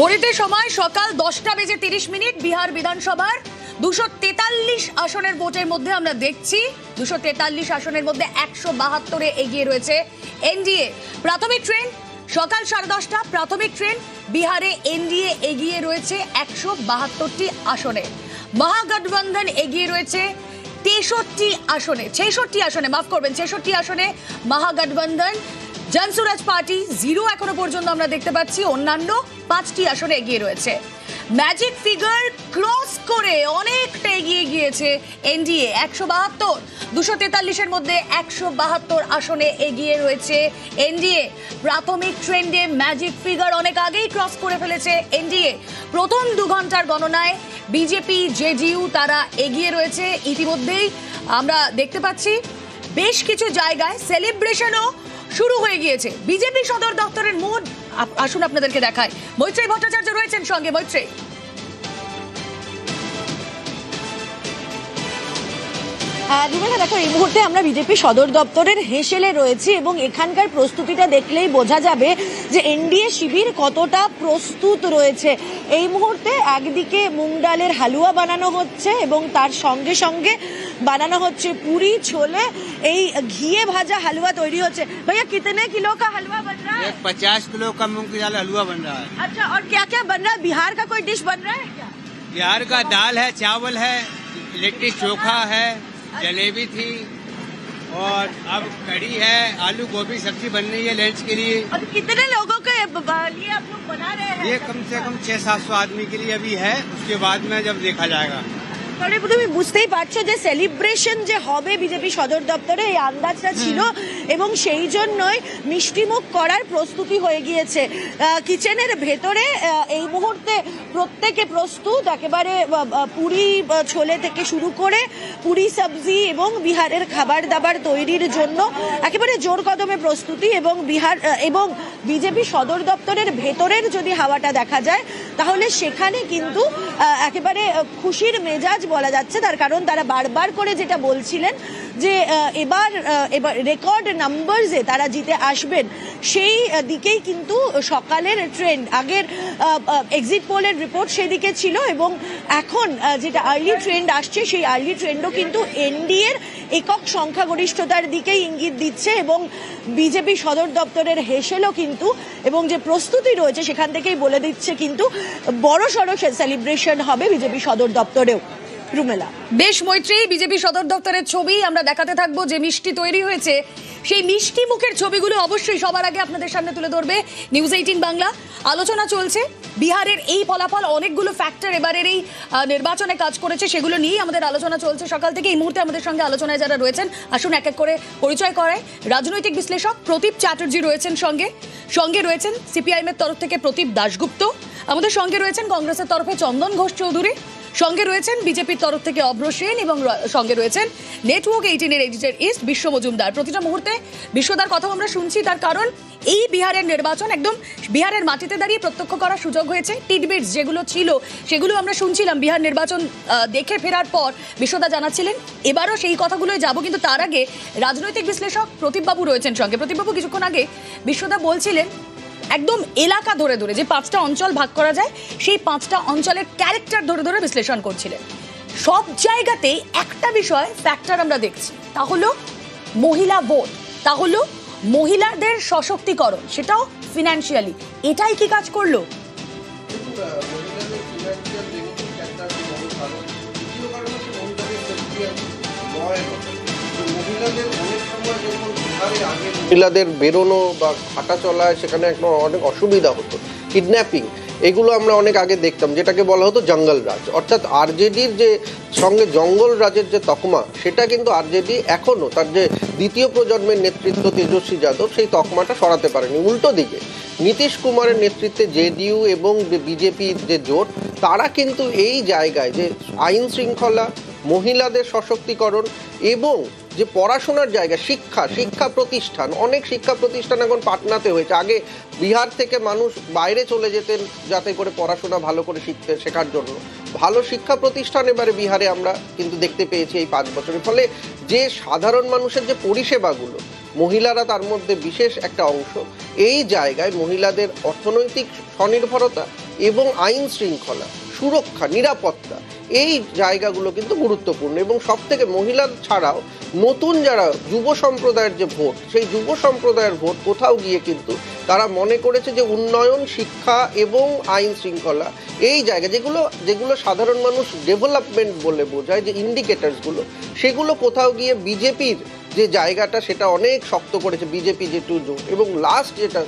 ঘড়িতে সময় সকাল দশটা বেজে তিরিশ মিনিট, বিহার বিধানসভার দুশো তেতাল্লিশ আসনের ভোটের মধ্যে আমরা দেখছি। দুশো তেতাল্লিশ আসনের মধ্যে একশো বাহাত্তরে এগিয়ে রয়েছে এনডিএ। প্রাথমিক ট্রেন, সকাল সাড়ে দশটা, প্রাথমিক ট্রেন, বিহারে এনডিএ এগিয়ে রয়েছে একশো বাহাত্তরটি আসনে। মহাগঠবন্ধন এগিয়ে রয়েছে তেষট্টি আসনে। ছেষট্টি আসনে, মাফ করবেন, ছেষট্টি আসনে মহাগঠবন্ধন জনসুরাজ পার্টি জিরো এখনও পর্যন্ত আমরা দেখতে পাচ্ছি। অন্যান্য পাঁচটি আসনে এগিয়ে রয়েছে। ম্যাজিক ফিগার ক্রস করে অনেকটা এগিয়ে গিয়েছে এনডিএ, একশো বাহাত্তর। দুশো তেতাল্লিশের মধ্যে একশো বাহাত্তর আসনে এগিয়ে রয়েছে এনডিএ। প্রাথমিক ট্রেন্ডে ম্যাজিক ফিগার অনেক আগেই ক্রস করে ফেলেছে এনডিএ। প্রথম দু ঘণ্টার গণনায় বিজেপি, জেডিইউ তারা এগিয়ে রয়েছে। ইতিমধ্যেই আমরা দেখতে পাচ্ছি বেশ কিছু জায়গায় সেলিব্রেশনও শুরু হয়ে গিয়েছে। বিজেপি সদর দপ্তরের মোড আসুন আপনাদেরকে দেখায় মৈত্রী ভট্টাচার্য রয়েছেন সঙ্গে, মৈত্রেয়। দুবেলা দেখো এই মুহূর্তে আমরা বিজেপি সদর দপ্তরের হেসেলে রয়েছি এবং এখানকার প্রস্তুতিটা দেখলেই বোঝা যাবে যে এনডিএ শিবির কতটা প্রস্তুত রয়েছে এই মুহূর্তে একদিকে মুগ ডালের হালুয়া বানানো হচ্ছে এবং তার সঙ্গে সঙ্গে বানানো হচ্ছে পুরি ছোলে এই ঘিয়ে ভাজা হালুয়া তৈরি হচ্ছে ভাইয়া কিতনে কিলো কা হালুয়া बन रहा है एक पचास किलो का मूंग की दाल हलवा बन रहा है अच्छा और क्या क्या बन रहा है बिहार का कोई डिश बन रहा है क्या बिहार का दाल है चावल है लिट्टी चोखा है जलेबी थी और अब कड़ी है आलू गोभी सब्ज़ी बन रही है लंच के लिए। अब कितने लोगों के लिए आप लोग बना रहे हैं? ये कम से कम छह सात सौ आदमी के लिए अभी है उसके बाद में जब देखा जाएगा। তাহলে তুমি বুঝতেই পারছ যে সেলিব্রেশন যে হবে বিজেপি সদর দপ্তরে এই আন্দাজটা ছিল এবং সেই জন্যই মিষ্টিমুখ করার প্রস্তুতি হয়ে গিয়েছে। কিচেনের ভেতরে এই মুহূর্তে প্রত্যেকে প্রস্তুত একেবারে পুরি ছোলে থেকে শুরু করে পুরি সবজি এবং বিহারের খাবার দাবার তৈরির জন্য একেবারে জোর কদমে প্রস্তুতি এবং বিহার এবং বিজেপি সদর দপ্তরের ভেতরের যদি হাওয়াটা দেখা যায় তাহলে সেখানে কিন্তু একেবারে খুশির মেজাজ বলা যাচ্ছে, তার কারণ তারা বারবার করে যেটা বলছিলেন যে এবার এবার রেকর্ড নাম্বারসে তারা জিতে আসবেন, সেই দিকেই কিন্তু সকালের ট্রেন্ড আগের এক্সিট পোলের রিপোর্ট সেদিকে ছিল এবং এখন যেটা আর্লি ট্রেন্ড আসছে, সেই আর্লি ট্রেন্ডও কিন্তু এনডিএর একক সংখ্যাগরিষ্ঠতার দিকেই ইঙ্গিত দিচ্ছে এবং বিজেপি সদর দপ্তরের হেসেলও কিন্তু, এবং যে প্রস্তুতি রয়েছে সেখান থেকেই বলে দিচ্ছে কিন্তু বড় সড়ো সেলিব্রেশন হবে বিজেপি সদর দপ্তরেও। রুমেলা। বেশ মৈত্রী, বিজেপি সদর দপ্তরের ছবি, আমরা দেখাতে থাকব যে মিষ্টি তৈরি হয়েছে। সেই মিষ্টি মুখের ছবিগুলো অবশ্যই সবার আগে আপনাদের সামনে তুলে ধরবে নিউজ এইটিন বাংলা। আলোচনা চলছে, বিহারের এই ফলাফল, অনেকগুলো ফ্যাক্টর এবারের এই নির্বাচনে কাজ করেছে, সেগুলো নিয়েই আমাদের আলোচনা চলছে সকাল থেকে। এই মুহূর্তে আমাদের সঙ্গে আলোচনায় যারা রয়েছেন, আসুন এক এক করে পরিচয় করায়। রাজনৈতিক বিশ্লেষক প্রদীপ চ্যাটার্জি রয়েছেন সঙ্গে। সঙ্গে রয়েছেন সিপিআইএম এর তরফ থেকে প্রদীপ দাশগুপ্ত। আমাদের সঙ্গে রয়েছেন কংগ্রেসের তরফে চন্দন ঘোষ চৌধুরী। সঙ্গে রয়েছেন বিজেপির তরফ থেকে অভ্র সেন এবং সঙ্গে রয়েছেন নেটওয়ার্ক এইটিনের এডিটর ইস্ট বিশ্ব মজুমদার। প্রতিটা মুহূর্তে বিশ্বদার কথা আমরা শুনছি, তার কারণ এই বিহারের নির্বাচন একদম বিহারের মাটিতে দাঁড়িয়ে প্রত্যক্ষ করার সুযোগ হয়েছে। টিডবিটস যেগুলো ছিল, সেগুলো আমরা শুনছিলাম বিহার নির্বাচন দেখে ফেরার পর বিশ্বদা জানাচ্ছিলেন, এবারও সেই কথাগুলোয় যাব, কিন্তু তার আগে রাজনৈতিক বিশ্লেষক প্রদীপবাবু রয়েছেন সঙ্গে। প্রদীপবাবু কিছুক্ষণ আগে বিশ্বদা বলছিলেন একদম এলাকা ধরে ধরে যে পাঁচটা অঞ্চল ভাগ করা যায়, সেই পাঁচটা অঞ্চলের ক্যারেক্টার ধরে ধরে বিশ্লেষণ করছিলেন। সব জায়গাতেই একটা বিষয় ফ্যাক্টর আমরা দেখছি, তা হলো মহিলা ভোট তা হলো মহিলাদের সশক্তিকরণ, সেটাও ফিনান্সিয়ালি এটাই কি কাজ করল? মহিলাদের বেরোনো বা হাঁটা চলায় সেখানে একটা অনেক অসুবিধা হতো। কিডন্যাপিং এগুলো আমরা অনেক আগে দেখতাম, যেটাকে বলা হতো জঙ্গল রাজ। অর্থাৎ আরজেডির যে সঙ্গে জঙ্গল রাজের যে তকমা, সেটা কিন্তু আরজেডি এখনও তার যে দ্বিতীয় প্রজন্মের নেতৃত্ব তেজস্বী যাদব, সেই তকমাটা সরাতে পারেনি। উল্টো দিকে, নীতিশ কুমারের নেতৃত্বে জেডিইউ এবং বিজেপির যে জোট, তারা কিন্তু এই জায়গায় যে আইন শৃঙ্খলা, মহিলাদের সশক্তিকরণ এবং যে পড়াশোনার জায়গা, শিক্ষা শিক্ষা প্রতিষ্ঠান, অনেক শিক্ষা প্রতিষ্ঠান এখন পাটনাতে হয়েছে। আগে বিহার থেকে মানুষ বাইরে চলে যেতেন যাতে করে পড়াশোনা ভালো করে শিখতে, শেখার জন্য। ভালো শিক্ষা প্রতিষ্ঠান এবারে বিহারে আমরা কিন্তু দেখতে পেয়েছি এই পাঁচ বছরের ফলে যে সাধারণ মানুষের যে পরিষেবাগুলো, মহিলারা তার মধ্যে বিশেষ একটা অংশ, এই জায়গায় মহিলাদের অর্থনৈতিক স্বনির্ভরতা এবং আইন শৃঙ্খলা সুরক্ষা, নিরাপত্তা, এই জায়গাগুলো কিন্তু গুরুত্বপূর্ণ। এবং সব থেকে মহিলা ছাড়াও নতুন যারা যুব সম্প্রদায়ের যে ভোট, সেই যুব সম্প্রদায়ের ভোট কোথাও গিয়ে কিন্তু তারা মনে করেছে যে উন্নয়ন, শিক্ষা এবং আইন শৃঙ্খলা এই জায়গা যেগুলো যেগুলো সাধারণ মানুষ ডেভেলপমেন্ট বলে বোঝায়, যে ইন্ডিকেটার্সগুলো, সেগুলো কোথাও গিয়ে বিজেপির যে জায়গাটা সেটা অনেক শক্ত করেছে, বিজেপি যে টু এবং লাস্ট যেটা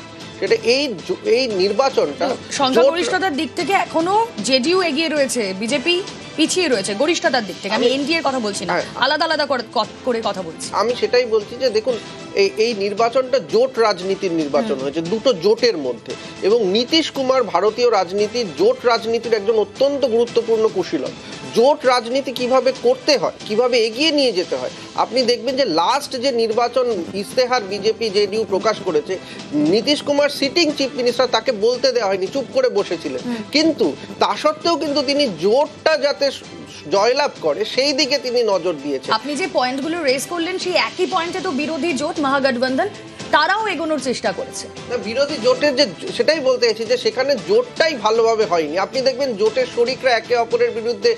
এই এই নির্বাচনটা সংখ্যাগরিষ্ঠতার দিক থেকে এখনও জেডিইউ এগিয়ে রয়েছে বিজেপি পিছিয়ে রয়েছে গরিষ্ঠতার দিক থেকে আমি আমি- এনডিএর কথা বলছি না হ্যাঁ। আলাদা আলাদা করে করে কথা বলছি। আমি সেটাই বলছি যে দেখুন এই এই নির্বাচনটা জোট রাজনীতির নির্বাচন হয়েছে দুটো জোটের মধ্যে। এবং নীতিশ কুমার ভারতীয় রাজনীতির জোট রাজনীতির একজন অত্যন্ত গুরুত্বপূর্ণ কুশীলক। জোট রাজনীতি কীভাবে করতে হয় কীভাবে এগিয়ে নিয়ে যেতে হয় আপনি দেখবেন যে লাস্ট যে নির্বাচন ইস্তেহার বিজেপি জেডিইউ প্রকাশ করেছে Nitish Kumar sitting chief minister তাকে বলতে দেওয়া হয়নি চুপ করে বসেছিলেন। কিন্তু তা সত্ত্বেও কিন্তু তিনি জোটটা যাতে জয়লাভ করে সেই দিকে তিনি নজর দিয়েছেন। আপনি যে পয়েন্টগুলো রেজ করলেন সেই একই পয়েন্টে তো বিরোধী জোট মহাগঠবন্ধন তারাও এগোনোর চেষ্টা করেছে। না বিরোধী জোটের যে সেটাই বলতে চাইছি যে সেখানে জোটটাই ভালোভাবে হয়নি। আপনি দেখবেন জোটের শরিকরা একে অপরের বিরুদ্ধে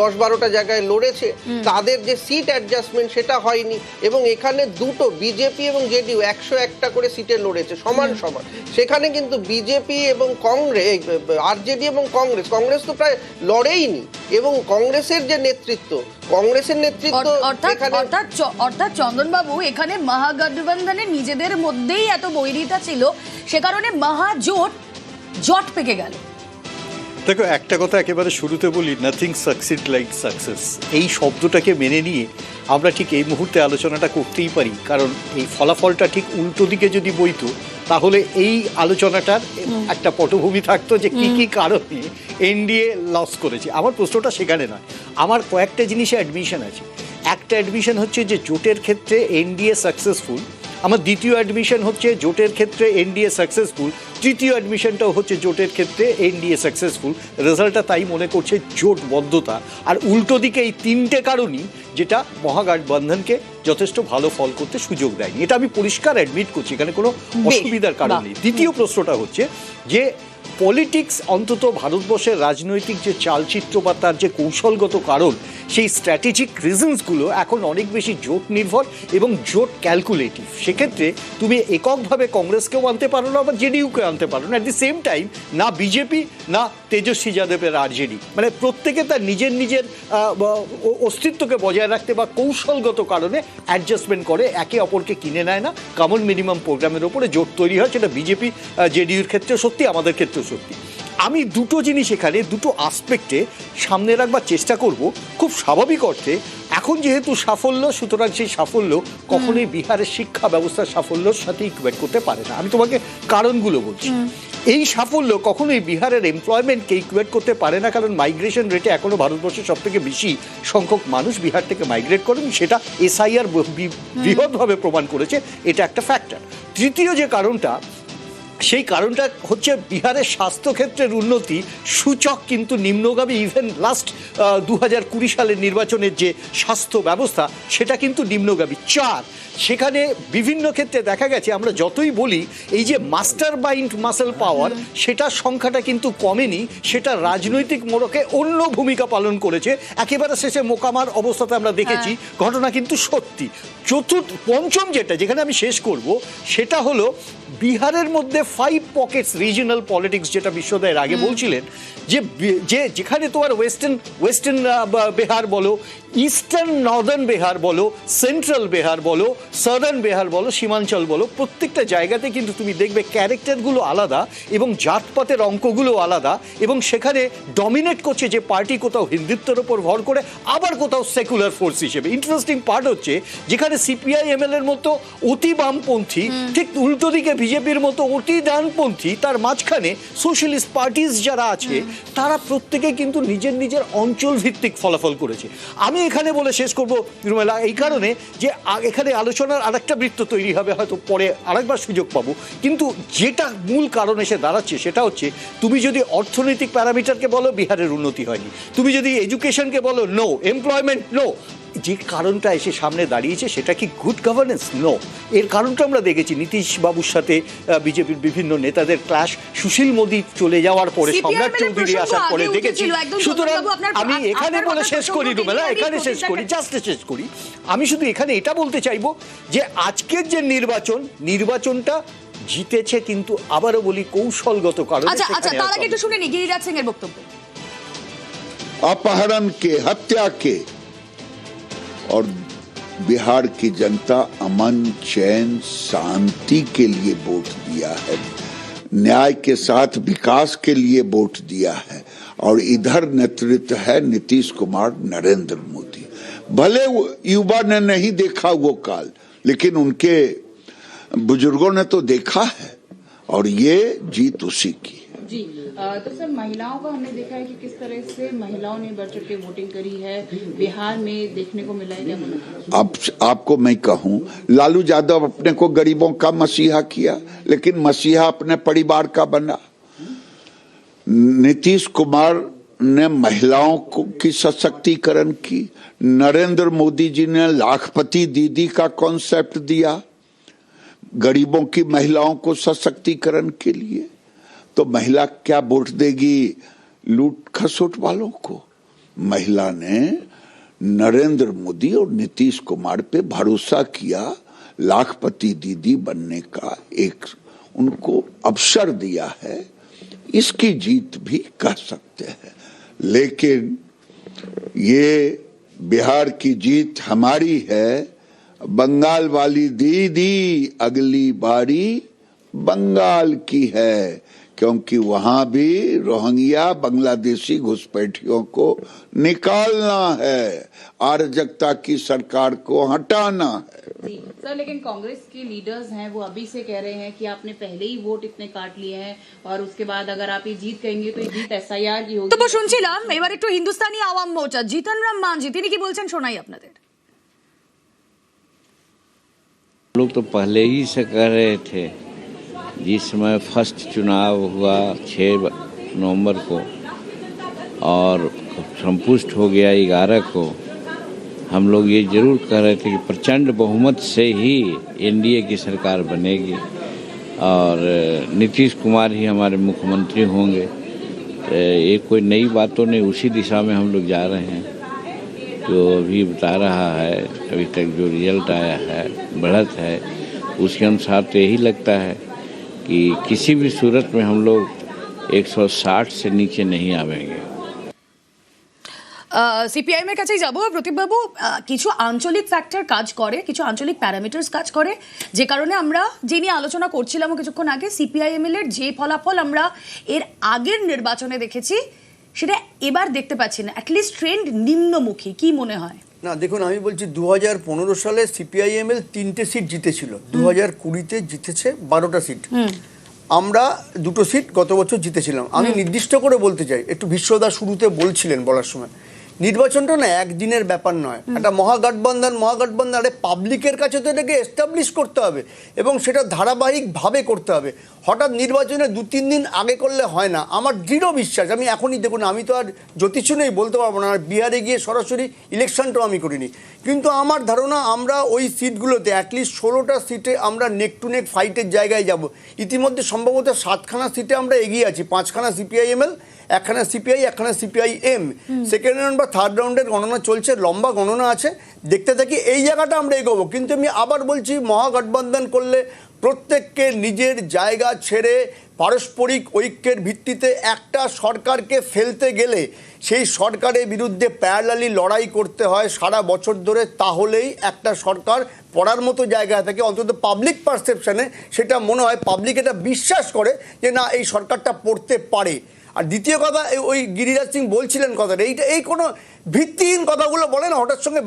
দশ বারোটা জায়গায় লড়েছে তাদের যে সিট অ্যাডজাস্টমেন্ট সেটা হয়নি এবং এখানে দুটো বিজেপি এবং জেডিইউ একশো একটা করে সিটে লড়েছে সমান সমান। সেখানে কিন্তু বিজেপি এবং কংগ্রেস আরজেডি এবং কংগ্রেস কংগ্রেস তো প্রায় লড়েইনি এবং কংগ্রেসের যে নেতৃত্ব কংগ্রেসের নেতৃত্ব অর্থাৎ অর্থাৎ চন্দনবাবু এখানে মহাগঠবন্ধনে নিজেদের মধ্যেই এত বৈরিতা ছিল সে কারণে মহাজোট জট পেকে গেল। দেখো একটা কথা একেবারে শুরুতে বলি নাথিং সাকসিড লাইক সাকসেস এই শব্দটাকে মেনে নিয়ে আমরা ঠিক এই মুহূর্তে আলোচনাটা করতেই পারি কারণ এই ফলাফলটা ঠিক উল্টো দিকে যদি বইতো তাহলে এই আলোচনাটার একটা পটভূমি থাকতো যে কী কি কারণে এনডিএ লস করেছে। আমার প্রশ্নটা সেখানে নয়। আমার কয়েকটা জিনিসে অ্যাডমিশন আছে। একটা অ্যাডমিশন হচ্ছে যে জোটের ক্ষেত্রে এনডিএ সাকসেসফুল আমার দ্বিতীয় অ্যাডমিশন হচ্ছে জোটের ক্ষেত্রে এনডিএ সাকসেসফুল তৃতীয় অ্যাডমিশনটাও হচ্ছে জোটের ক্ষেত্রে এনডিএ সাকসেসফুল রেজাল্টটা তাই মনে করছে জোটবদ্ধতা আর উল্টো দিকে এই তিনটে কারণই যেটা মহাগঠবন্ধনকে যথেষ্ট ভালো ফল করতে সুযোগ দেয়নি। এটা আমি পরিষ্কার অ্যাডমিট করছি এখানে কোনো অসুবিধার কারণ নেই। দ্বিতীয় প্রশ্নটা হচ্ছে যে পলিটিক্স অন্তত ভারতবর্ষের রাজনৈতিক যে চালচিত্র বা তার যে কৌশলগত কারণ, সেই স্ট্র্যাটেজিক রিজনসগুলো এখন অনেক বেশি জোট নির্ভর এবং জোট ক্যালকুলেটিভ সেক্ষেত্রে তুমি এককভাবে কংগ্রেসকেও আনতে পারো না বা জেডিউকে আনতে পারো না। অ্যাট দি সেম টাইম না বিজেপি, না তেজস্বী যাদবের আরজেডি মানে প্রত্যেকে তার নিজের নিজের অস্তিত্বকে বজায় রাখতে বা কৌশলগত কারণে অ্যাডজাস্টমেন্ট করে একে অপরকে কিনে নেয় না। কমন মিনিমাম প্রোগ্রামের ওপরে জোট তৈরি হয় সেটা বিজেপি জেডিইউর ক্ষেত্রে সত্যি আমাদের ক্ষেত্রেও সত্যি। আমি দুটো জিনিস এখানে দুটো আসপেক্টে সামনে রাখবার চেষ্টা করব খুব স্বাভাবিক অর্থে এখন যেহেতু সাফল্য সুতরাং সেই সাফল্য কখনোই বিহারের শিক্ষা ব্যবস্থার সাফল্যর সাথে ইকুয়েট করতে পারে না। আমি তোমাকে কারণগুলো বলছি। এই সাফল্য কখনোই বিহারের এমপ্লয়মেন্টকে ইকুয়েট করতে পারে না কারণ মাইগ্রেশন রেটে এখনও ভারতবর্ষের সব থেকে বেশি সংখ্যক মানুষ বিহার থেকে মাইগ্রেট করেন সেটা এসআইআর বৃহৎভাবে প্রমাণ করেছে এটা একটা ফ্যাক্টর তৃতীয় যে কারণটা সেই কারণটা হচ্ছে বিহারের স্বাস্থ্যক্ষেত্রের উন্নতি সূচক কিন্তু নিম্নগামী ইভেন লাস্ট দু হাজার কুড়ি সালের নির্বাচনের যে স্বাস্থ্য ব্যবস্থা সেটা কিন্তু নিম্নগামী। চার সেখানে বিভিন্ন ক্ষেত্রে দেখা গেছে আমরা যতই বলি এই যে মাস্টার মাইন্ড মাসেল পাওয়ার সেটার সংখ্যাটা কিন্তু কমেনি সেটা রাজনৈতিক মোড়কে অন্য ভূমিকা পালন করেছে। একেবারে শেষে মোকামার অবস্থাতে আমরা দেখেছি ঘটনা কিন্তু সত্যি। চতুর্থ পঞ্চম যেটা যেখানে আমি শেষ করব সেটা হলো বিহারের মধ্যে ফাইভ পকেটস রিজিনাল পলিটিক্স যেটা বিশ্বদয়ের আগে বলছিলেন যে যে যেখানে তোমার ওয়েস্টার্ন ওয়েস্টার্ন বিহার বলো ইস্টার্ন নর্দার্ন বিহার বলো সেন্ট্রাল বিহার বলো সাদার্ন বিহার বলো সীমাঞ্চল বলো প্রত্যেকটা জায়গাতে কিন্তু তুমি দেখবে ক্যারেক্টারগুলো আলাদা এবং জাতপাতের অঙ্কগুলো আলাদা এবং সেখানে ডমিনেট করছে যে পার্টি কোথাও হিন্দুত্বের ওপর ভর করে আবার কোথাও সেকুলার ফোর্স হিসেবে। ইন্টারেস্টিং পার্ট হচ্ছে যেখানে সিপিআই এমএল এর মতো অতি বামপন্থী ঠিক উল্টো দিকে বিজেপির মতো অতি ডানপন্থী তার মাঝখানে সোশ্যালিস্ট পার্টিস যারা আছে তারা প্রত্যেকে কিন্তু নিজের নিজের অঞ্চল ভিত্তিক ফলাফল করেছে। আমি এখানে বলে শেষ করব এই কারণে যে এখানে আলোচনার আরেকটা বৃত্ত তৈরি হবে, হয়তো পরে আরেকবার সুযোগ পাবো। কিন্তু যেটা মূল কারণ এসে দাঁড়াচ্ছে সেটা হচ্ছে, তুমি যদি অর্থনৈতিক প্যারামিটারকে বলো, বিহারের উন্নতি হয়নি। তুমি যদি এডুকেশনকে বলো নো এমপ্লয়মেন্ট নো যে কারণটা এসে সামনে দাঁড়িয়েছে সেটা কি গুড গভর্নেন্স নো এর কারণটা আমরা দেখেছি নীতিশ বাবুর সাথে বিজেপির বিভিন্ন নেতাদের ক্লাশ সুশীল মোদী চলে যাওয়ার পরে CPIM সম্রাট এর চৌধুরী প্রসঙ্গ আসার পরে আগে দেখেছি উঠেছিল, একদম সুতরাং চন্দ্রবাবু, আপনার- আমি আপ- এখানে আপনার বলে কথা শেষ করি প্রসঙ্গটি রুমেলা নিয়ে আমি এখানে শেষ করি প্রতিটাকে- জাস্ট শেষ করি আমি শুধু এখানে এটা বলতে চাইবো যে আজকের যে নির্বাচন নির্বাচনটা জিতেছে কিন্তু আবারও বলি কৌশলগত কারণে আচ্ছা আচ্ছা সেখানে তার আর আগে একটু পাবে। শুনে নি গিরিরাজ সিং এর বক্তব্য अपहरण के हत्या के और बिहार की जनता अमन, चैन, शांति के लिए वोट दिया है। न्याय के साथ विकास के लिए वोट दिया है। और इधर नेतृत्व है नीतीश कुमार, नरेंद्र मोदी। भले युवा ने नहीं देखा वो काल, लेकिन उनके बुज़ुर्गों ने तो देखा है। और ये जीत उसी की जी तो सर, महिलाओं का हमने देखा है कि किस तरह से महिलाओं ने बढ़ चढ़ के वोटिंग करी है, बिहार में देखने को मिला है क्या? अब आपको मैं कहूँ, लालू यादव अपने को गरीबों का मसीहा किया, लेकिन मसीहा अपने परिवार का बना। नीतीश कुमार ने महिलाओं को की सशक्तिकरण की, नरेंद्र मोदी जी ने लाखपति दीदी का कॉन्सेप्ट दिया, गरीबों की महिलाओं को सशक्तिकरण के लिए। तो महिला क्या वोट देगी? लूट खसोट वालों को। महिला ने नरेंद्र मोदी और नीतीश कुमार पे भरोसा किया, लाखपति दीदी बनने का एक उनको अवसर दिया है। इसकी जीत भी कह सकते हैं। लेकिन ये बिहार की जीत हमारी है। बंगाल वाली दीदी अगली बारी बंगाल की है। क्योंकि वहां भी रोहिंग्या बांग्लादेशी घुसपैठियों को निकालना है अराजकता की सरकार को हटाना है जी सर लेकिन कांग्रेस के लीडर्स हैं वो अभी से कह रहे हैं कि आपने पहले ही वोट इतने काट लिए हैं और उसके बाद अगर आप ये जीत कहेंगे तो ये जीत एस की বক্তব্য होगी শুনছিলাম এবার একটু হিন্দুস্তানি আওয়াম মোর্চা জিতন রাম মাঞ্জি তিনি কি বলছেন শোনাই আপনাদের लोग तो पहले ही से कर रहे थे जिस समय फ़र्स्ट चुनाव हुआ छः नवंबर को और संपुष्ट हो गया ग्यारह को। हम लोग ये ज़रूर कह रहे थे कि प्रचंड बहुमत से ही एनडीए की सरकार बनेगी और नीतीश कुमार ही हमारे मुख्यमंत्री होंगे। तो ये कोई नई बात तो नहीं, उसी दिशा में हम लोग जा रहे हैं। जो अभी बता रहा है, अभी तक जो रिज़ल्ट आया है, बढ़त है, उसके अनुसार तो यही लगता है कि किसी भी सूरत में हम लोग 160 से नीचे नहीं आवेंगे সিপিআইএম এর কাছেই যাব প্রদীপবাবু আহ, কিছু আঞ্চলিক ফ্যাক্টর কাজ করে কিছু আঞ্চলিক প্যারামিটার্স কাজ করে যে কারণে আমরা যে নিয়ে আলোচনা করছিলাম কিছুক্ষণ আগে সিপিআইএম এর যে ফলাফল আমরা এর আগের নির্বাচনে দেখেছি সেটা এবার দেখতে পাচ্ছি না অ্যাটলিস্ট ট্রেন্ড নিম্নমুখী কি মনে হয় না দেখুন আমি বলছি দু হাজার পনেরো সালে সিপিআইএমএল তিনটে সিট জিতেছিল। দু হাজার কুড়িতে জিতেছে বারোটা সিট আমরা দুটো সিট গত বছর জিতেছিলাম। আমি নির্দিষ্ট করে বলতে চাই একটু বিশ্বদা শুরুতে বলছিলেন বলার সময় নির্বাচনটা না একদিনের ব্যাপার নয়। একটা মহাগঠবন্ধন মহাগঠবন্ধন আরে পাবলিকের কাছে তো এটাকে এস্টাবলিশ করতে হবে এবং সেটা ধারাবাহিকভাবে করতে হবে। হঠাৎ নির্বাচনে দু তিন দিন আগে করলে হয় না। আমার দৃঢ় বিশ্বাস আমি এখনই দেখুন আমি তো আর জ্যোতিষ নেই বলতে পারব না। আর বিহারে গিয়ে সরাসরি ইলেকশনটাও আমি করিনি। কিন্তু আমার ধারণা আমরা ওই সিটগুলোতে অ্যাটলিস্ট ষোলোটা সিটে আমরা নেক টু নেক ফাইটের জায়গায় যাব। ইতিমধ্যে সম্ভবত সাতখানা সিটে আমরা এগিয়ে আছি পাঁচখানা সিপিআইএমএল একখানা সিপিআই একখানা সিপিআই এম সেকেন্ড রাউন্ড বা থার্ড রাউন্ডের গণনা চলছে লম্বা গণনা আছে। দেখতে থাকি এই জায়গাটা আমরা এগোবো। কিন্তু আমি আবার বলছি মহাগঠবন্ধন করলে প্রত্যেককে নিজের জায়গা ছেড়ে পারস্পরিক ঐক্যের ভিত্তিতে একটা সরকারকে ফেলতে গেলে সেই সরকারের বিরুদ্ধে প্যারালালি লড়াই করতে হয় সারা বছর ধরে তাহলেই একটা সরকার পড়ার মতো জায়গায় থাকে। অন্তত পাবলিক পারসেপশানে সেটা মনে হয় পাবলিক এটা বিশ্বাস করে যে না এই সরকারটা পড়তে পারে। আর দ্বিতীয় কথা ওই গিরিরাজ সিং বলছিলেন কথাটা এইটা এই কোনো ভিত্তিহীন কথাগুলো বলে না হঠাৎ সঙ্গে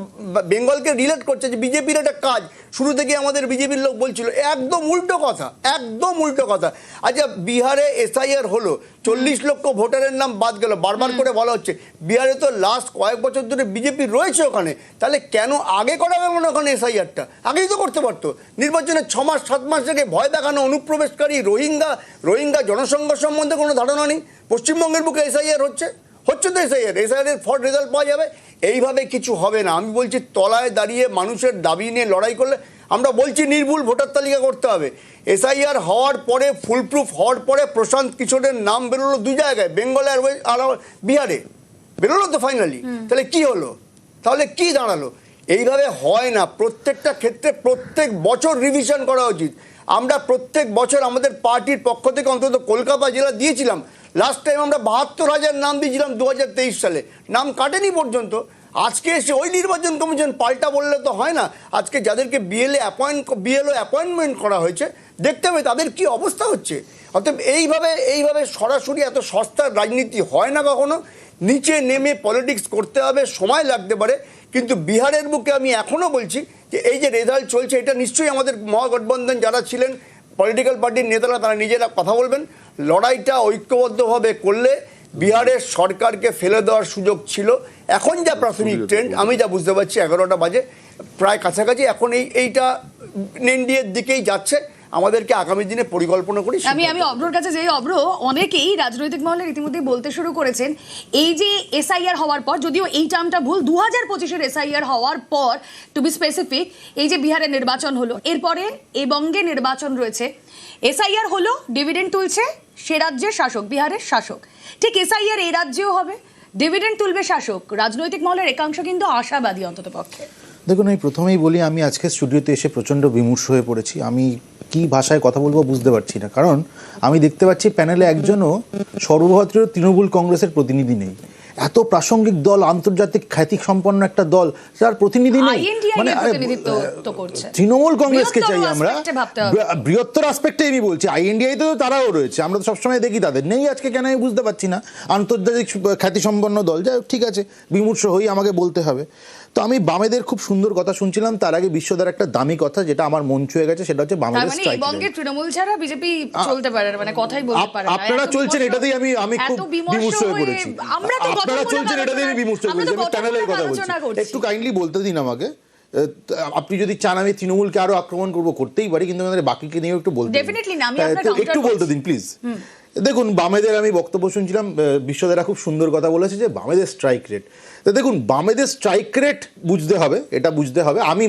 বেঙ্গলকে রিলেট করছে যে বিজেপির একটা কাজ। শুরু থেকে আমাদের বিজেপির লোক বলছিল একদম উল্টো কথা একদম উল্টো কথা। আচ্ছা বিহারে এসআইআর হলো চল্লিশ লক্ষ ভোটারের নাম বাদ গেল বারবার করে বলা হচ্ছে। বিহারে তো লাস্ট কয়েক বছর ধরে বিজেপি রয়েছে ওখানে তাহলে কেন আগে করা গেল না ওখানে এসআইআরটা আগেই তো করতে পারতো। নির্বাচনে ছ মাস সাত মাস থেকে ভয় দেখানো অনুপ্রবেশকারী রোহিঙ্গা রোহিঙ্গা জনসংখ্যা সম্বন্ধে কোনো ধারণা নেই? পশ্চিমবঙ্গের বুকে এসআইআর হচ্ছে? হচ্ছে তো এসআইআর এসআইআর এর ফর রেজাল্ট পাওয়া যাবে। এইভাবে কিছু হবে না। আমি বলছি তলায় দাঁড়িয়ে মানুষের দাবি নিয়ে লড়াই করলে আমরা বলছি নির্ভুল ভোটার তালিকা করতে হবে। এসআইআর হওয়ার পরে ফুলপ্রুফ হওয়ার পরে প্রশান্ত কিশোরের নাম বেরোলো দু জায়গায় বেঙ্গলে আর ওই- আর বিহারে। বেরোলো তো ফাইনালি তাহলে কি হলো? তাহলে কি দাঁড়াল? এইভাবে হয় না। প্রত্যেকটা ক্ষেত্রে প্রত্যেক বছর রিভিশন করা উচিত। আমরা প্রত্যেক বছর আমাদের পার্টির পক্ষ থেকে অন্তত কলকাতা জেলা দিয়েছিলাম। লাস্ট টাইম আমরা বাহাত্তর হাজার নাম দিয়েছিলাম দু হাজার তেইশ সালে। নাম কাটেনি পর্যন্ত। আজকে এসে ওই নির্বাচন কমিশন পাল্টা বললে তো হয় না। আজকে যাদেরকে বিএলএ অ্যাপয়েন্ট বিএলও অ্যাপয়েন্টমেন্ট করা হয়েছে, দেখতে হবে তাদের কি অবস্থা হচ্ছে। অতএব এইভাবে এইভাবে সরাসরি এত সস্তার রাজনীতি হয় না কখনো। নিচে নেমে পলিটিক্স করতে হবে, সময় লাগতে পারে। কিন্তু বিহারের বুকে আমি এখনও বলছি যে এই যে রেজাল্ট চলছে, এটা নিশ্চয়ই আমাদের মহাগঠবন্ধন যারা ছিলেন পলিটিক্যাল পার্টির নেতারা, তারা নিজেরা কথা বলবেন। লড়াইটা ঐক্যবদ্ধভাবে করলে বিহারের সরকারকে ফেলে দেওয়ার সুযোগ ছিল। এখন যা প্রাথমিক ট্রেন্ড আমি যা বুঝতে পারছি এগারোটা বাজে প্রায় কাছাকাছি। এখন এই এইটা এনডিএর দিকেই যাচ্ছে। আমাদেরকে আগামী দিনে পরিকল্পনা করি আমি আমি অব্রর কাছে যাই অব্র অনেকেই রাজনৈতিক মহলে রীতিমধ্যে বলতে শুরু করেছেন এই যে এসআইআর হওয়ার পর যদিও এই টার্মটা ভুল দু হাজার পঁচিশের এসআইআর হওয়ার পর টু বি স্পেসিফিক এই যে বিহারে নির্বাচন হলো এরপরে এ বঙ্গে নির্বাচন রয়েছে। এসআইআর হলো ডিভিডেন্ড তুলছে সে রাজ্যের শাসক, বিহারের শাসক। ঠিক এসআইআর এই রাজ্যেও হবে। ডিভিডেন্ড তুলবে শাসক। রাজনৈতিক মহলের একাংশ কিন্তু আশাবাদী অন্তত পক্ষে। দেখুন আমি প্রথমেই বলি, আমি আজকে স্টুডিওতে এসে প্রচণ্ড বিমূর্ষ হয়ে পড়েছি। আমি কি ভাষায় কথা বলব বুঝতে পারছি না। কারণ আমি দেখতে পাচ্ছি, প্যানেলে একজনও সর্বভারতীয় তৃণমূল কংগ্রেসের প্রতিনিধি নেই। এত প্রাসঙ্গিক দল আন্তর্জাতিক খ্যাতি সম্পন্ন একটা দল তার প্রতিনিধি নেই। মানে। তৃণমূল কংগ্রেসকে চাই আমরা? বৃহত্তর আসপেক্টে আমি বলছি। আইএনডিআই তো তারাও রয়েছে। আমরা তো সবসময় দেখি তাদের। নেই আজকে কেন আমি বুঝতে পারছি না। আন্তর্জাতিক খ্যাতি সম্পন্ন দল। যাই হোক, ঠিক আছে। বিমূর্ষ হই আমাকে বলতে হবে। তো আমি বামেদের খুব সুন্দর কথা শুনছিলাম তার আগে বিশ্বদার একটা দামি কথা যেটা আমার মন ছুঁয়ে গেছে সেটা হচ্ছে বামেদের মানে স্ট্রাইক বঙ্গে তৃণমূল ছাড়া বিজেপি চলতে পারে মানে কথাই বলতে পারে না। আপনারা চলছেন এটাতেই আমি আমি খুব বিমর্ষ হয়ে পড়েছি। আমরা তো আপনারা চলছেন এটাতেই আমি বিমূর্ষ হয়ে পড়েছি আমি প্যানেলের কথা বলছি। একটু কাইন্ডলি বলতে দিন আমাকে আপনি যদি চান আমি তৃণমূলকে আরও আক্রমণ করব করতেই পারি কিন্তু আমাদের বাকিকে নিয়ে একটু বলতে। না, আমি একটু- বলতে দিন প্লিজ দেখুন, বামেদের আমি বক্তব্য শুনছিলাম বিশ্বদেরা খুব সুন্দর কথা বলেছে যে বামেদের স্ট্রাইক রেট তো দেখুন, বামেদের স্ট্রাইক রেট বুঝতে হবে, এটা বুঝতে হবে। আমি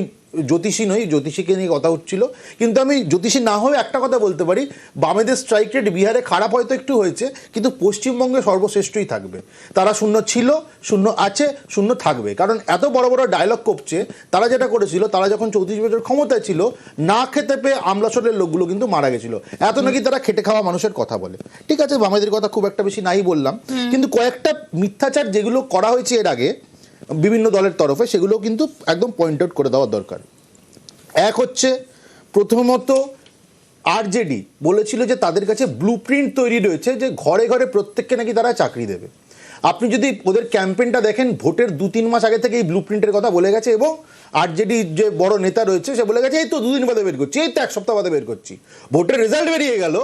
জ্যোতিষী নই জ্যোতিষীকে নিয়ে কথা হচ্ছিল। কিন্তু আমি জ্যোতিষী না হয়ে একটা কথা বলতে পারি বামেদের স্ট্রাইক রেট বিহারে খারাপ হয়তো একটু হয়েছে কিন্তু পশ্চিমবঙ্গে সর্বশ্রেষ্ঠই থাকবে। তারা শূন্য ছিল শূন্য আছে শূন্য থাকবে। কারণ এত বড় বড় ডায়লগ করছে তারা যেটা করেছিল তারা যখন চৌত্রিশ বছর ক্ষমতায় ছিল না খেতে পেয়ে আমলাসরের লোকগুলো কিন্তু মারা গেছিল। এত নাকি তারা খেটে খাওয়া মানুষের কথা বলে। ঠিক আছে বামেদের কথা খুব একটা বেশি নাই বললাম কিন্তু কয়েকটা মিথ্যাচার যেগুলো করা হয়েছে এর আগে বিভিন্ন দলের তরফে সেগুলো কিন্তু একদম পয়েন্ট আউট করে দেওয়া দরকার। এক হচ্ছে, প্রথমত আরজেডি বলেছিল যে তাদের কাছে ব্লু প্রিন্ট তৈরি রয়েছে যে ঘরে ঘরে প্রত্যেককে নাকি তারা চাকরি দেবে। আপনি যদি ওদের ক্যাম্পেনটা দেখেন, ভোটের দু তিন মাস আগে থেকে এই ব্লু প্রিন্টের কথা বলে গেছে এবং আরজেডি যে বড় নেতা রয়েছে, সে বলে গেছে, এই তো দুদিন বাদে বের করছি, এই তো এক সপ্তাহ বাদে বের করছি। ভোটের রেজাল্ট বেরিয়ে গেল,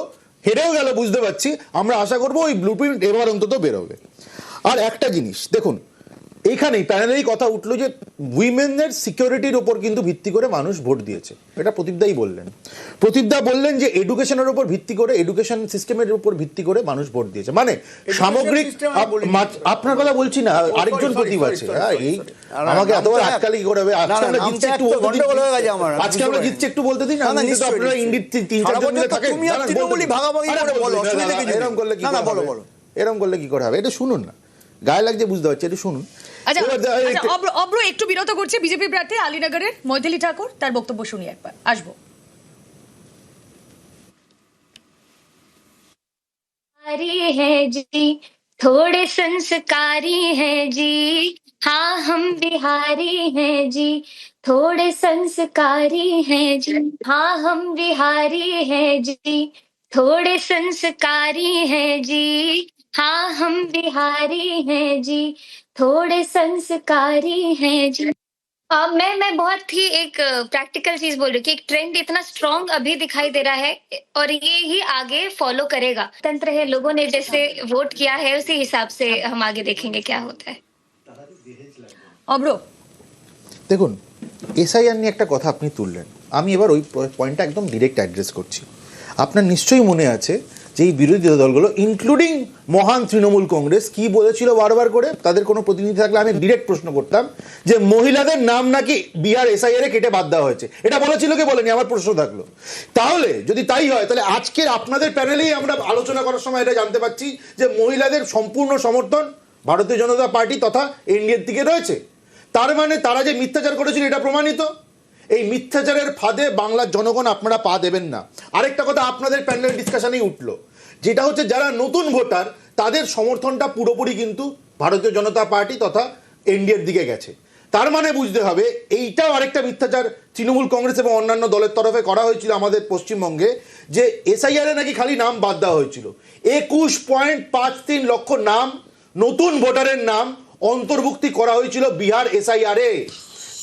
হেরেও গেল, বুঝতে পারছি। আমরা আশা করব ওই ব্লু প্রিন্ট এবার অন্তত বেরোবে। আর একটা জিনিস, দেখুন এইখানেই প্যানেলেই কথা উঠল যে উইমেনের সিকিউরিটির ওপর কিন্তু ভিত্তি করে মানুষ ভোট দিয়েছে। এটা প্রদীপদাই বললেন। প্রদীপদা বললেন যে এডুকেশনের উপর ভিত্তি করে এডুকেশন সিস্টেমের উপর ভিত্তি করে মানুষ ভোট দিয়েছে। মানে সামগ্রিক আপনার কথা বলছি না আরেকজন প্রদীপ আছে। এই আমাকে এতবার আটকালে কি করে হবে আজকে আমরা জিতছি একটু আজকে আমরা জিতছি একটু বলতে দিন না, আপনারা। ইন্ডির তিন চারজন মিলে থাকেন। তুমি আর তৃণমূলই ভাগাভাগি করে বলো। এরম করলে কি না, না, বলো, বলো। এরম করলে কি করে হবে? এটা শুনুন না। গায়ে লাগছে বুঝতে পারছি এটা শুনুন আচ্ছা এবার দে- আচ্ছা, অব্র অব্র একটু বিরত করছে বিজেপি প্রার্থী আলীনগরের মৈথিলি ঠাকুর তার বক্তব্য শুনি একবার আসবো संस्कारी है जी थोड़े संस्कारी हैं जी हाँ हम बिहारी हैं जी थोड़े संस्कारी हैं जी हाँ हम बिहारी हैं जी थोड़े संस्कारी हैं जी हाँ हम बिहारी हैं जी थोड़े संस्कारी हैं जी आ, मैं मैं बहुत ही एक प्रैक्टिकल चीज बोल रही हूँ कि एक ट्रेंड इतना स्ट्रांग अभी दिखाई दे रहा है और ये ही आगे फॉलो करेगा तंत्र है लोगों ने जैसे वोट किया है उसी हिसाब से हम आगे देखेंगे क्या होता है অব্র দেখুন এসআইআর নিয়ে একটা কথা আপনি তুললেন আমি এবার ওই পয়েন্টটা একদম ডিরেক্ট অ্যাড্রেস করছি আপনার নিশ্চয়ই মনে আছে যে যেই বিরোধী দলগুলো ইনক্লুডিং মহান তৃণমূল কংগ্রেস, কি বলেছিল বারবার করে? তাদের কোনো প্রতিনিধি থাকলে আমি ডিরেক্ট প্রশ্ন করতাম যে মহিলাদের নাম নাকি বিহার এসআইআর এ কেটে বাদ দেওয়া হয়েছে। এটা বলেছিল কি বলেনি? আমার প্রশ্ন থাকল। তাহলে যদি তাই হয়, তাহলে আজকের আপনাদের প্যানেলেই আমরা আলোচনা করার সময় এটা জানতে পারছি যে মহিলাদের সম্পূর্ণ সমর্থন ভারতীয় জনতা পার্টি তথা এনডিএর দিকে রয়েছে। তার মানে তারা যে মিথ্যাচার করেছিল, এটা প্রমাণিত? এই মিথ্যাচারের ফাঁদে বাংলার জনগণ আপনারা পা দেবেন না। আরেকটা কথা আপনাদের প্যানেল ডিসকাশনেই উঠল। যেটা হচ্ছে যারা নতুন ভোটার, তাদের সমর্থনটা পুরোপুরি কিন্তু ভারতীয় জনতা পার্টি তথা এনডিএর দিকে গেছে। তার মানে বুঝতে হবে, এইটাও আরেকটা মিথ্যাচার তৃণমূল কংগ্রেস এবং অন্যান্য দলের তরফে করা হয়েছিল আমাদের পশ্চিমবঙ্গে, যে এসআইআর নাকি খালি নাম বাদ দেওয়া হয়েছিল। একুশ পয়েন্ট পাঁচ তিন লক্ষ নাম, নতুন ভোটারের নাম অন্তর্ভুক্তি করা হয়েছিল বিহার এসআইআর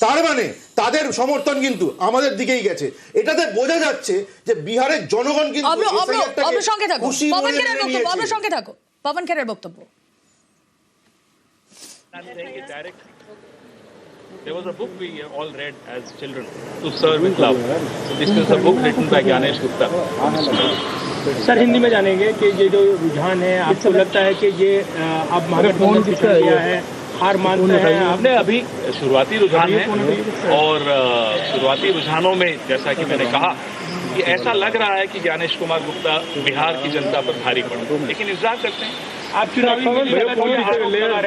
তার মানে তাদের সমর্থন কিন্তু আমাদের দিকেই গেছে এটাতে বোঝা যাচ্ছে যে বিহারের জনগণ কিন্তু অব্র অব্র SIR টাকে অব্র সঙ্গে থাকো খুশি পবন মনে খেরার মেনে বক্তব্য অব্র নিয়েছে। সঙ্গে থাকো পবন খেরার বক্তব্য There was a book we all read as children, To Serve with Love. So this is a book written by Ganesh Gupta. Sir Hindi में जानेंगे कि ये जो रुझान है आपको लगता है कि ये अ, अब महागठबंधन की कर लिया है हार मानते हैं। आपने अभी शुरुआती रुझान है और शुरुआती रुझानों में जैसा कि मैंने कहा कि ऐसा लग रहा है कि ज्ञानेश कुमार गुप्ता बिहार की जनता पर भारी पड़े। लेकिन इंतज़ार करते हैं आप चुनावी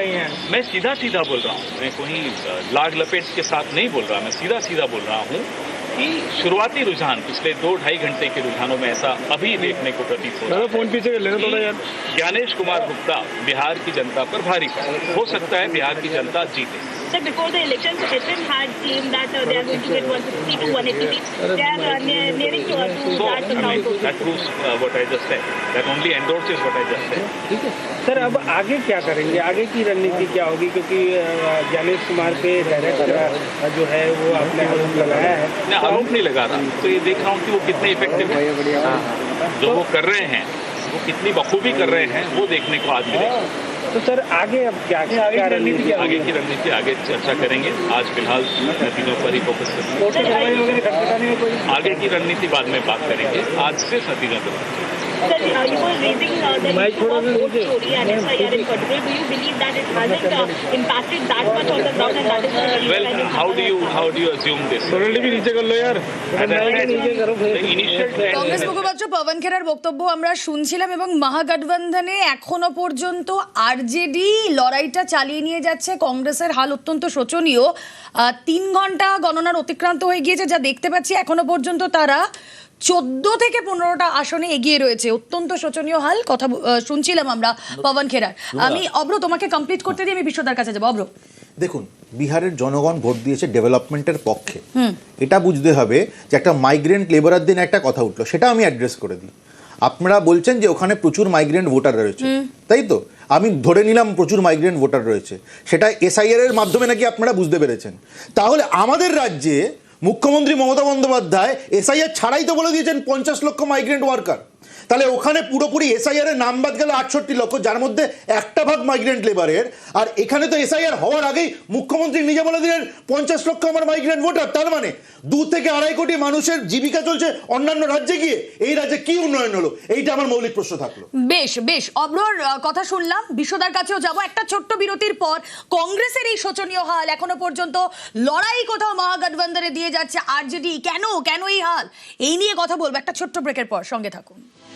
हैं। मैं सीधा सीधा बोल रहा हूँ। मैं कोई लाग लपेट के साथ नहीं बोल रहा। मैं सीधा सीधा बोल रहा हूँ कि शुरुआती रुझान पिछले दो ढाई घंटे के रुझानों में ऐसा अभी देखने को प्रतीत हो रहा है। फ़ोन पीछे कर लेना थोड़ा यार। ज्ञानेश कुमार गुप्ता बिहार की जनता पर भारी हो सकता है बिहार की जनता जीते। Sir, before the elections, Hitler had claimed that uh, they are going to get 150 to 180 seats. They are uh, near, nearing to, uh, to So, that I mean, that proves uh, what I just said. That only endorses what I just said. Sir अब आगे क्या करेंगे आगे की रणनीति क्या होगी क्योंकि अ, ज्ञानेश कुमार पे डायरेक्ट जो है वो आपने आरोप लगाया है मैं आरोप नहीं लगा रहा तो ये देख रहा हूँ कि वो कितने इफ़ेक्टिव है जो वो कर रहे हैं वो कितनी बखूबी कर रहे हैं वो देखने को आज मिलेगा तो सर आगे अब क्या क्या रणनीति आगे की रणनीति आगे चर्चा करेंगे। आज फ़िलहाल नतीजों पर ही फोकस करेंगे आगे की रणनीति बाद में बात करेंगे। आज सिर्फ़ नतीजों पर बात करेंगे Sir, uh, you were raising uh, the Mike issue of boat story and FIR in particular. Do you believe that it hasn't uh, impacted that much on the ground and that is the Well, how do you how do you assume this? Congress মুখপাত্র পবন খেরার বক্তব্য আমরা শুনছিলাম এবং মহাগঠবন্ধনে এখনও পর্যন্ত RJD লড়াইটা চালিয়ে নিয়ে যাচ্ছে কংগ্রেসের হাল অত্যন্ত শোচনীয় তিন ঘণ্টা গণনার অতিক্রান্ত হয়ে গিয়েছে যা দেখতে পাচ্ছি এখনও পর্যন্ত তারা চোদ্দ থেকে পনেরোটা আসনে এগিয়ে রয়েছে। অত্যন্ত শোচনীয় হাল কথা শুনছিলাম আমরা পবন খেরার। আমি অব্র তোমাকে কমপ্লিট করতে দিয়ে আমি বিশ্বদার কাছে যাব। অব্র। দেখুন বিহারের জনগণ ভোট দিয়েছে ডেভেলপমেন্টের পক্ষে। এটা বুঝতে হবে যে একটা মাইগ্রেন্ট লেবারার দিন একটা কথা উঠল সেটা আমি অ্যাড্রেস করে দিই। আপনারা বলছেন যে ওখানে প্রচুর মাইগ্রেন্ট ভোটার রয়েছে। তাই তো? আমি ধরে নিলাম প্রচুর মাইগ্রেন্ট ভোটার রয়েছে। সেটা এসআইআর এর মাধ্যমে নাকি আপনারা বুঝতে পেরেছেন? তাহলে আমাদের রাজ্যে মুখ্যমন্ত্রী মমতা বন্দ্যোপাধ্যায় এসআইআর ছাড়াই তো বলে দিয়েছেন পঞ্চাশ লক্ষ মাইগ্রেন্ট ওয়ার্কার তাহলে ওখানে পুরোপুরি এসআইআর এর নাম বাদ গেল আটষট্টি লক্ষ, যার মধ্যে একটা ভাগ মাইগ্রেন্ট লেবারের আর এখানে তো এসআইআর হওয়ার আগেই মুখ্যমন্ত্রী নিজে বলে দিলেন, পঞ্চাশ লক্ষ আমার মাইগ্রেন্ট ভোটার তার মানে দু থেকে আড়াই কোটি মানুষের জীবিকা চলছে অন্যান্য রাজ্যে গিয়ে। এই রাজ্যে কি উন্নয়ন হলো? এইটা আমার মৌলিক প্রশ্ন থাকল। বেশ বেশ অব্রর কথা শুনলাম। বিশ্বদার কাছেও যাব। একটা ছোট্ট বিরতির পর কংগ্রেসের এই শোচনীয় হাল এখনও পর্যন্ত লড়াই কোথাও মহাগঠবন্ধনে দিয়ে যাচ্ছে। আরজেডি কেন কেন এই হাল? এই নিয়ে কথা বলব। একটা ছোট্ট ব্রেকের পর। সঙ্গে থাকুন।